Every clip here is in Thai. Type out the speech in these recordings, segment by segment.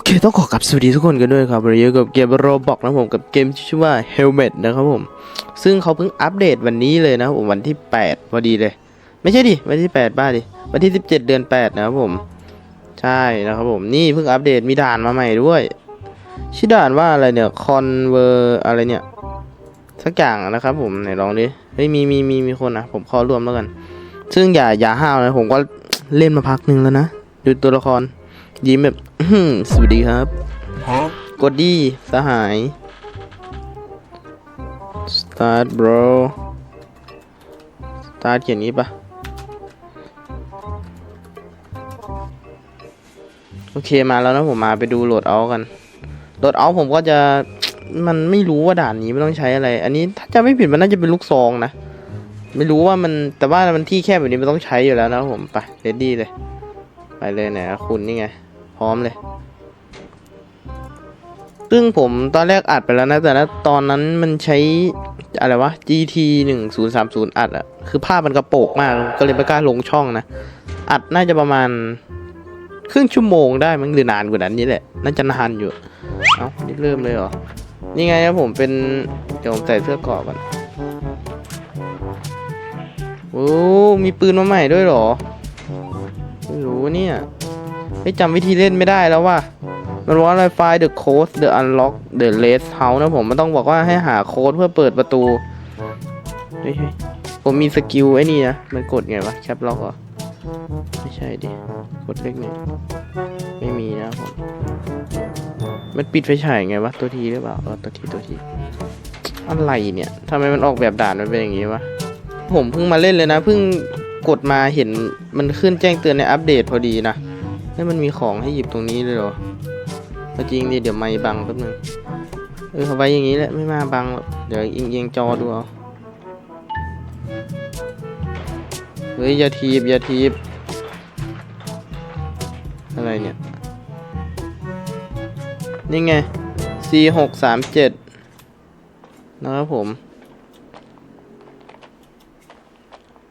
อเคต้องขอกลับสวัสดีทุกคนกันด้วยครับวันนี้อยู่กับเกมโรบอกนะผมกับเกมที่ชื่อว่า Helmet นะครับผม ซึ่งเขาเพิ่งอัปเดตวันนี้เลยนะผมวันที่ 8 พอดีเลย ไม่ใช่ดิวันที่ 8 บ้าดิ วันที่ 17 เดือน 8 นะครับผม ใช่นะครับผม นี่เพิ่งอัปเดตมีด่านมาใหม่ด้วย ชื่อด่านว่าอะไรเนี่ย Conver อะไรเนี่ย สักอย่างนะครับผมไหนลองดิ เฮ้ยมีมีมีมีคนนะผมข้าร่วมแล้วกัน ซึ่งอย่าอย่าห้าวนะผมก็เล่นมาพักหนึ่งแล้วนะดูตัวละคร ยิ้มแบบอื้อหือสวัสดีครับ กดดีสหาย start bro start เขียนนี้ปะโอเคมาแล้วนะผมมาไปดูโหลดเอากันโหลดเอาผมก็จะมันไม่รู้ว่าด่านนี้ไม่ต้องใช้อะไร อันนี้ถ้าจะไม่ผิดมันน่าจะเป็นลูกซองนะ ไม่รู้ว่ามันแต่ว่ามันที่แคบแบบนี้มันต้องใช้อยู่แล้วนะครับผมไปเรดดี้เลย ไปเลยไหนอะคุณนี่ไง พร้อมเลย ซึ่งผมตอนแรกอัดไปแล้วนะ แต่ละตอนนั้นมันใช้ อะไรวะ GT หนึ่งศูนย์สามศูนย์อัดอะคือภาพมันกระโปกมาก ก็เลยไม่กล้าลงช่องนะ อัดน่าจะประมาณ ครึ่งชั่วโมงได้มั้งหรือนานกว่านั้นนี่แหละ น่าจะนานอยู่ เอ้าเริ่มเลยเหรอ นี่ไงครับผมเป็น เดี๋ยวผมใส่เสื้อกราะก่อนโอ้ มีปืนมาใหม่ด้วยเหรอ ไม่รู้เนี่ย ไม่จำวิธีเล่นไม่ได้แล้วว่ามันว่าไรไฟ the code the unlock the rest house นะผมมันต้องบอกว่าให้หาโค้ดเพื่อเปิดประตูเฮ้ยเฮ้ยผมมีสกิลไอ้นี่นะ มันกดไงวะแคปล็อกเหรอ ไม่ใช่ดิ กดเลขหนึ่งไม่มีนะผม มันปิดไฟฉายไงวะ ตัวทีหรือเปล่าเออตัวทีตัวที อะไรเนี่ยทำไมมันออกแบบด่านมันเป็นอย่างงี้วะ ผมเพิ่งมาเล่นเลยนะ เพิ่งกดมาเห็นมันขึ้นแจ้งเตือนในอัปเดตพอดีนะ แล้วมันมีของให้หยิบตรงนี้เลยเหรอจริงดิเดี๋ยวไม่บังแป๊บนึงเออเอาไว้อย่างนี้แหละไม่มาบังเดี๋ยวเอียงเอียงจอดูเอาเฮ้ยอย่าทีบอย่าทีบอะไรเนี่ย นี่ไง C หกสามเจ็ดนะครับผม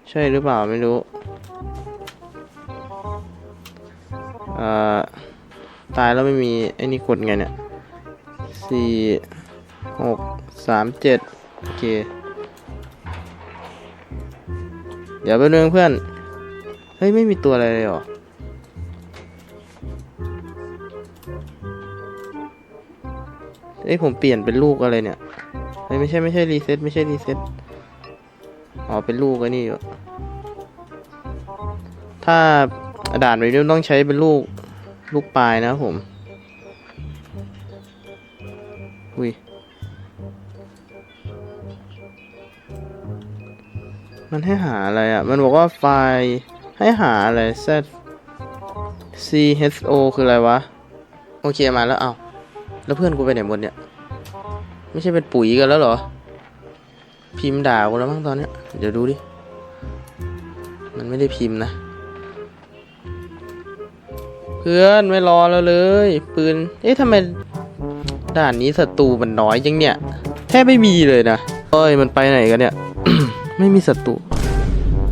ใช่หรือเปล่าไม่รู้ เอ่อตายแล้วไม่มีไอ้นี่กดไงเนี่ยสี่หกสามเจ็ดโอเค เดี๋ยวไปเรื่องเพื่อน เฮ้ย ไม่มีตัวอะไรเลยหรอ เอ้ยผมเปลี่ยนเป็นลูกอะไรเนี่ย เฮ้ย ไม่ใช่ไม่ใช่รีเซ็ตไม่ใช่รีเซ็ตอ๋อ เป็นลูกอ้นี่อยู่ ถ้า ด่านไปนี้ต้องใช้เป็นลูก ลูกปลายนะผม อุ้ย มันให้หาอะไรอะ มันบอกว่าไฟล์ให้หาอะไร z c h o คืออะไรวะ โอเคมาแล้วเอาแล้วเพื่อนกูไปไหนหมดเนี่ย ไม่ใช่เป็นปุ๋ยกันแล้วเหรอ พิมพ์ด่ากูแล้วมั้งตอนเนี้ย เดี๋ยวดูดิ มันไม่ได้พิมพ์นะ เพื่อนไม่รอแล้วเลย ปืน เอ๊ะทำไมด่านนี้ศัตรูมันน้อยจังเนี่ย แทบไม่มีเลยนะเอ้ยมันไปไหนกันเนี่ย ไม่มีศัตรู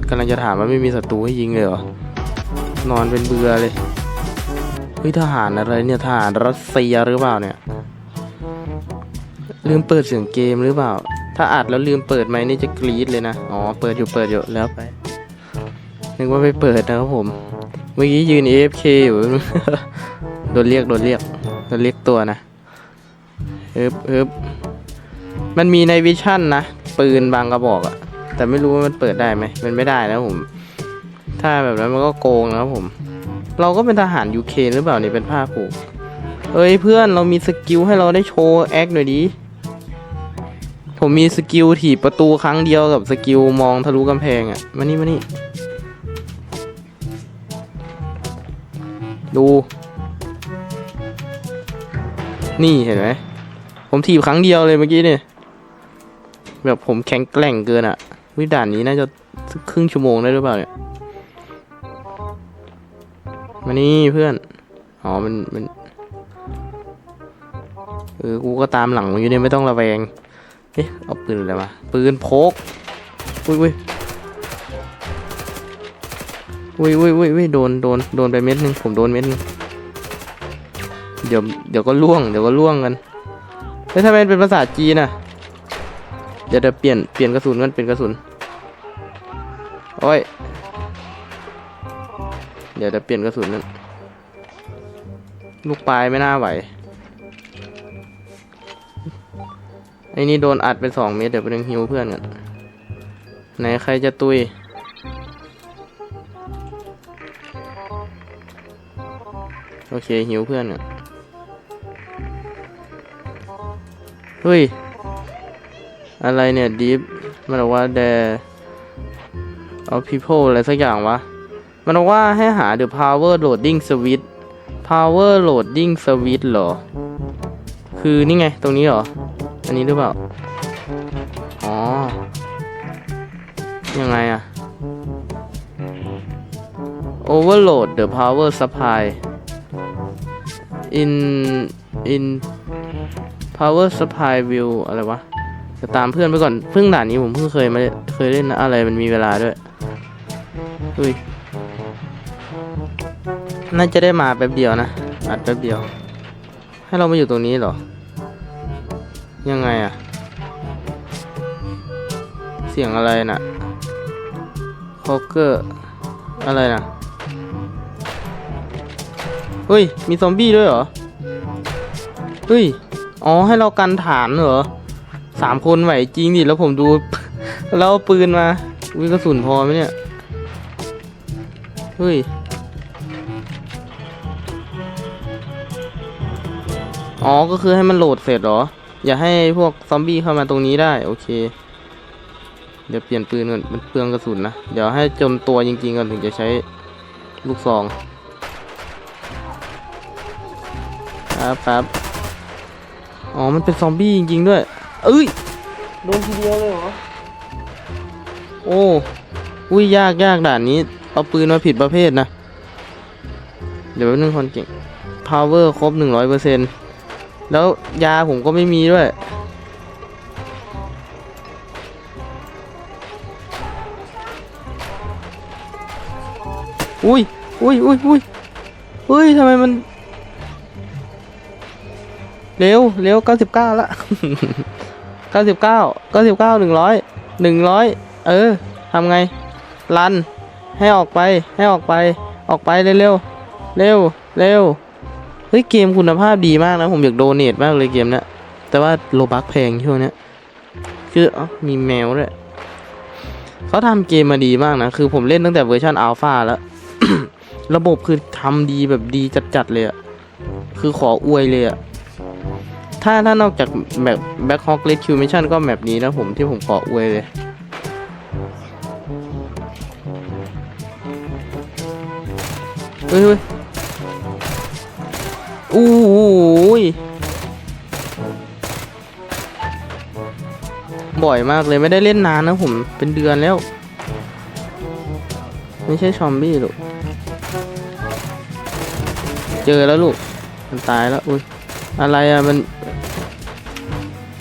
กำลังจะถามว่าไม่มีศัตรูให้ยิงเลยเหรอนอนเป็นเบื่อเลยเฮ้ยทหารอะไรเนี่ยทหารรัสเซียหรือเปล่าเนี่ยลืมเปิดเสียงเกมหรือเปล่า ถ้าอัดแล้วลืมเปิดไหมนี่จะกรี๊ดเลยนะ อ๋อ เปิดอยู่เปิดอยู่แล้วไป นึกว่าไม่เปิดนะครับผม เมื่อกี้ยืน AFK อยู่ โดนเรียก โดนเรียก โดนเรียกตัวนะเอ๊บเอ๊บมันมีในวิชั่นนะ ปืนบางกระบอกอะแต่ไม่รู้ว่ามันเปิดได้ไหม มันไม่ได้นะผม ถ้าแบบนั้นมันก็โกงนะครับผม เราก็เป็นทหารยูเคหรือเปล่านี่เป็นผ้าผูกเอ้ยเพื่อนเรามีสกิลให้เราได้โชว์แอคหน่อยดิ ผมมีสกิลถีบประตูครั้งเดียวกับสกิลมองทะลุกำแพงอะมานี่มานี่ ดู นี่เห็นไหม ผมถีบครั้งเดียวเลยเมื่อกี้เนี่ย แบบผมแข็งแกร่งเกินอะวิด่านนี้น่าจะครึ่งชั่วโมงได้หรือเปล่าเนี่ย มานี่เพื่อน อ๋อ มัน มัน เออ กูก็ตามหลังมึงอยู่เนี่ยไม่ต้องระแวง เอ๊ะ เอาปืนอะไรมา ปืนพก อุ้ยอุ้ย อุ้ยอุ้ยอุ้ยอุ้ยโดนโดนโดนไปเม็ดหนึงผมโดนเม็ดหนึงเดี๋ยวเดี๋ยวก็ล่วงเดี๋ยวก็ล่วงกันเฮ้ยทำไมเป็นภาษาจีนอะเดี๋ยวเดี๋ยวเปลี่ยนเปลี่ยนกระสุนกันเป็นกระสุนโอ้ยเดี๋ยวเดี๋ยวเปลี่ยนกระสุนนั่นลูกปลายไม่น่าไหวไอ้นี่โดนอัดไปสองเมตรเดี๋ยวไปดึงฮิวเพื่อนกันไหนใครจะตุย อเคหิวเพื่อนก่อนเฮ้ย อะไรเนี่ยดีฟมันบอกว่า there of people อะไรสักอย่างวะ มันบอกว่าให้หา the power loading switch power loading switch เหรอ คือนี่ไง ตรงนี้เหรอ อันนี้หรือเปล่า อ๋อ ยังไงอะ overload the power supply in in power supply view อะไรวะจะตามเพื่อนไปก่อนเพิ่งด่านนี้ผมเพิ่งเคยมาเคยเล่นนะอะไรมันมีเวลาด้วยเฮ้ยน่าจะได้มาแป๊บเดียวนะอัดแป๊บเดียว ให้เรามาอยู่ตรงนี้เหรอ ยังไงอะเสียงอะไรน่ะคอกเกอร์อะไรน่ะ เฮ้ย มีซอมบี้ด้วยเหรอ เฮ้ย อ๋อ ให้เรากันฐานเหรอสามคนไหวจริงดิ แล้วผมดู แล้วเอาปืนมาวิกระสุนพอไหมเนี่ย เฮ้ย อ๋อ ก็คือให้มันโหลดเสร็จเหรอ อย่าให้พวกซอมบี้เข้ามาตรงนี้ได้ โอเค เดี๋ยวเปลี่ยนปืนก่อน มันเปลืองกระสุนนะ เดี๋ยวให้จนตัวจริงๆก่อนถึงจะใช้ลูกซอง ครับครับอ๋อ มันเป็นซอมบี้จริงๆด้วย เอ้ย โดนทีเดียวเลยเหรอ โอ้ อุ้ยยากยากด่านนี้ เอาปืนมาผิดประเภทนะ เดี๋ยวแป๊บนึงคนเก่ง power ครบหนึ่งร้อยเปอร์เซ็นต์แล้วยาผมก็ไม่มีด้วย อุ้ยอุ้ยอุ้ยอุ้ยเฮ้ยทำไมมัน เร็วเร็วเก้าสิบเก้าละเก้าสิบเก้าเก้าสิบเก้าหนึ่งร้อยหนึ่งร้อยเออทำไงรัน ให้ออกไป ให้ออกไป ออกไปเร็วเร็วเร็วเร็วเฮ้ยเกมคุณภาพดีมากนะ ผมอยากโดเนทมากเลยเกมเนี้ยแต่ว่าโลบักแพงช่วงเนี้ยคืออ๋อมีแมวด้วยเขาทำเกมมาดีมากนะ คือผมเล่นตั้งแต่เวอร์ชันอัลฟาแล้ว ระบบคือทำดีแบบดีจัดๆเลยอะคือขออวยเลยอะ ถ้าถ้านอกจากแบบแบ็คฮอกเลดคิวมิชชั่นก็แมปนี้นะผมที่ผมขออวยเลยเฮ้ยเฮ้ยอู้ยบ่อยมากเลยไม่ได้เล่นนานนะผมเป็นเดือนแล้ว ไม่ใช่ชอมบี้ลูก เจอแล้วลูก มันตายแล้วอุ้ยอะไรอะมัน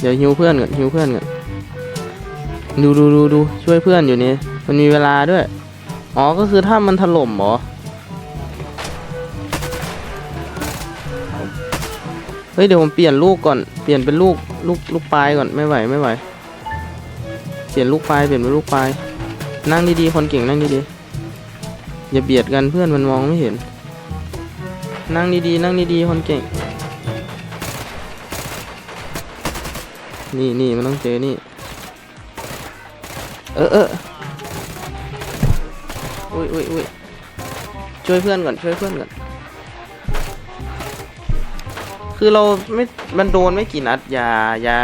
ดี๋ยวฮิวเพื่อนก่อนฮิวเพื่อนก่อนดูดูดูดูช่วยเพื่อนอยู่นี่มันมีเวลาด้วย อ๋อก็คือถ้ามันถล่มหรอ เฮ้ยเดี๋ยวผมเปลี่ยนลูกก่อน เปลี่ยนเป็นลูกลูกลูกปลายก่อนไม่ไหวไม่ไหว เปลี่ยนลูกปลายเปลี่ยนเป็นลูกปลาย นั่งดีๆคนเก่งนั่งดีๆอย่าเบียดกันเพื่อนมันมองไม่เห็น นั่งดีๆนั่งดีๆคนเก่ง นี่นี่มันต้องเจอนี่ เออเอออุ้ยอุ้ยอุ้ยช่วยเพื่อนก่อนช่วยเพื่อนก่อน คือเราไม่ มันโดนไม่กี่นัด อย่าอย่า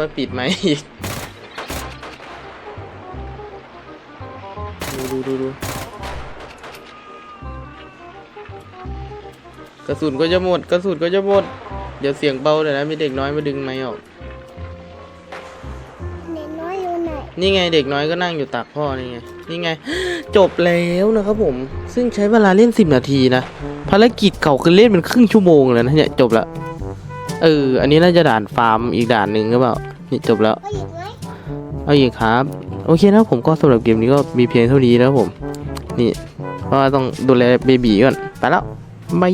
มาปิดไหมค์อีก ดูดูดูดูกระสุนก็จะหมด กระสุนก็จะหมด เดี๋ยวเสียงเบาเดี๋ยวนะ มีเด็กน้อยมาดึงไม้ออก เด็กน้อยอยู่ไหน นี่ไงเด็กน้อยก็นั่งอยู่ตักพ่อนี่ไง นี่ไง จบแล้วนะครับผม ซึ่งใช้เวลาเล่น 10 นาทีนะ ภารกิจเก่าคือเล่นเป็นครึ่งชั่วโมงเลยนะเนี่ยจบแล้ว เออ อันนี้น่าจะด่านฟาร์มอีกด่านหนึ่งหรือเปล่า นี่จบแล้ว เอาอีกไหมเอาอีกครับ โอเคนะผมก็สำหรับเกมนี้ก็มีเพียงเท่านี้แล้วผม นี่เพราะว่าต้องดูแลเบบีก่อน ไปแล้วบาย